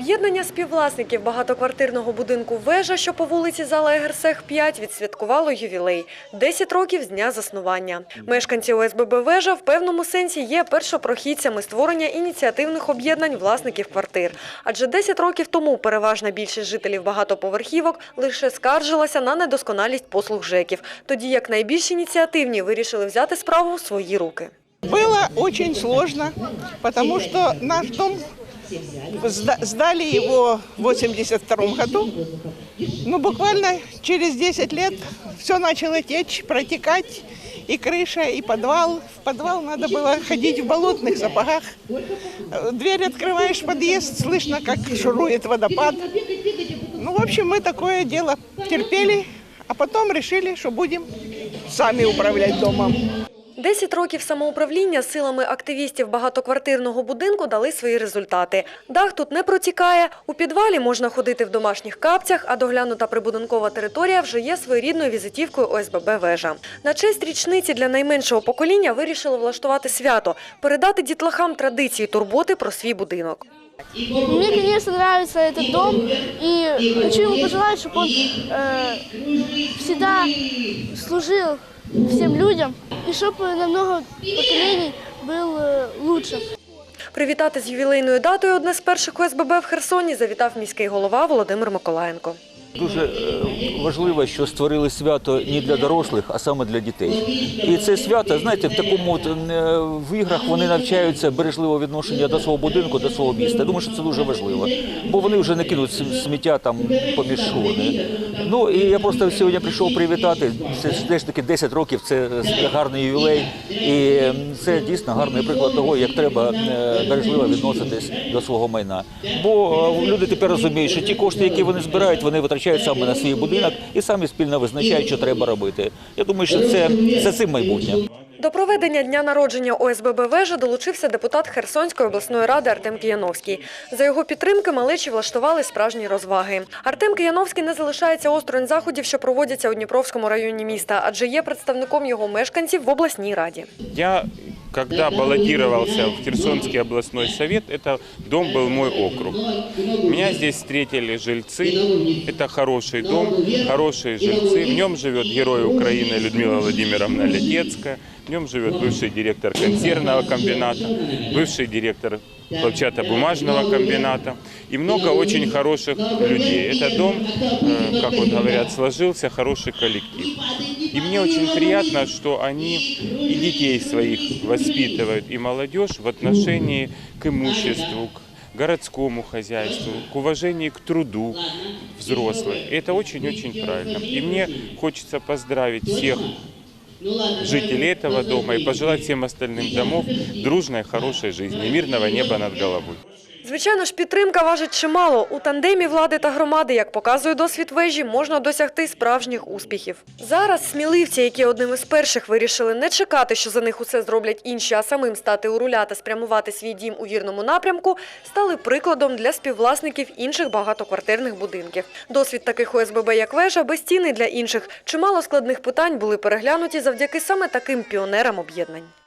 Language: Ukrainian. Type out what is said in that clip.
Об'єднання співвласників багатоквартирного будинку «Вежа», що по вулиці Зала Егерсех 5, відсвяткувало ювілей – 10 років з дня заснування. Мешканці ОСББ «Вежа» в певному сенсі є першопрохідцями створення ініціативних об'єднань власників квартир. Адже 10 років тому переважна більшість жителів багатоповерхівок лише скаржилася на недосконалість послуг ЖЕКів, тоді як найбільш ініціативні вирішили взяти справу в свої руки. Было очень сложно, потому что наш дом сдали его в 82 году. Ну, буквально через 10 лет все начало течь, протекать. И крыша, и подвал. В подвал надо было ходить в болотных сапогах. Э, Дверь открываешь подъезд, слышно, как шурует водопад. Ну, в общем, мы такое дело терпели, а потом решили, что будем сами управлять домом. 10 років самоуправління силами активістів багатоквартирного будинку дали свої результати. Дах тут не протікає, у підвалі можна ходити в домашніх капцях, а доглянута прибудинкова територія вже є своєрідною візитівкою ОСББ «Вежа». На честь річниці для найменшого покоління вирішили влаштувати свято, передати дітлахам традиції турботи про свій будинок. Мне, конечно, нравится этот дом, и хочу ему пожелать, чтобы он э, всегда служил всем людям, и чтобы на много поколений был э, лучше. Привітати з ювілейною датою одне з перших ОСББ в Херсоні завітав міський голова Володимир Миколаєнко. Дуже е, важливо, що створили свято не для дорослих, а саме для дітей. І це свято, знаєте, в такому от, е, в іграх вони навчаються бережливого відношення до свого будинку, до свого міста. Я думаю, що це дуже важливо, бо вони вже не кинуть сміття там поміж шони. Ну і я просто сьогодні прийшов привітати. Це теж таки 10 років, це гарний ювілей, і це дійсно гарний приклад того, як треба е, бережливо відноситись до свого майна. Бо люди тепер розуміють, що ті кошти, які вони збирають, вони витрачають саме на свій будинок і самі спільно визначають, що треба робити. Я думаю, що це за цим майбутнє. До проведення дня народження ОСББ «Вежа» долучився депутат Херсонської обласної ради Артем Кияновський. За його підтримки малечі влаштували справжні розваги. Артем Кияновський не залишається осторонь заходів, що проводяться у Дніпровському районі міста, адже є представником його мешканців в обласній раді. Я, когда баллотировался в Херсонский областной совет, это дом был мой округ. Меня здесь встретили жильцы. Это хороший дом, хорошие жильцы. В нем живет герой Украины Людмила Владимировна Летецкая. В нем живет бывший директор консервного комбината, бывший директор хлопчатобумажного комбината и много очень хороших людей. Это дом, э, как вот говорят, сложился хороший коллектив. И мне очень приятно, что они и детей своих воспитывают, и молодежь в отношении к имуществу, к городскому хозяйству, к уважению к труду взрослых. И это очень-очень правильно. И мне хочется поздравить всех жителей этого дома и пожелать всем остальным домов дружной, хорошей жизни, мирного неба над головой. Звичайно ж, підтримка важить чимало. У тандемі влади та громади, як показує досвід вежі, можна досягти справжніх успіхів. Зараз сміливці, які одним із перших вирішили не чекати, що за них усе зроблять інші, а самим стати у руля та спрямувати свій дім у вірному напрямку, стали прикладом для співвласників інших багатоквартирних будинків. Досвід таких ОСББ, як вежа, безцінний для інших. Чимало складних питань були переглянуті завдяки саме таким піонерам об'єднань.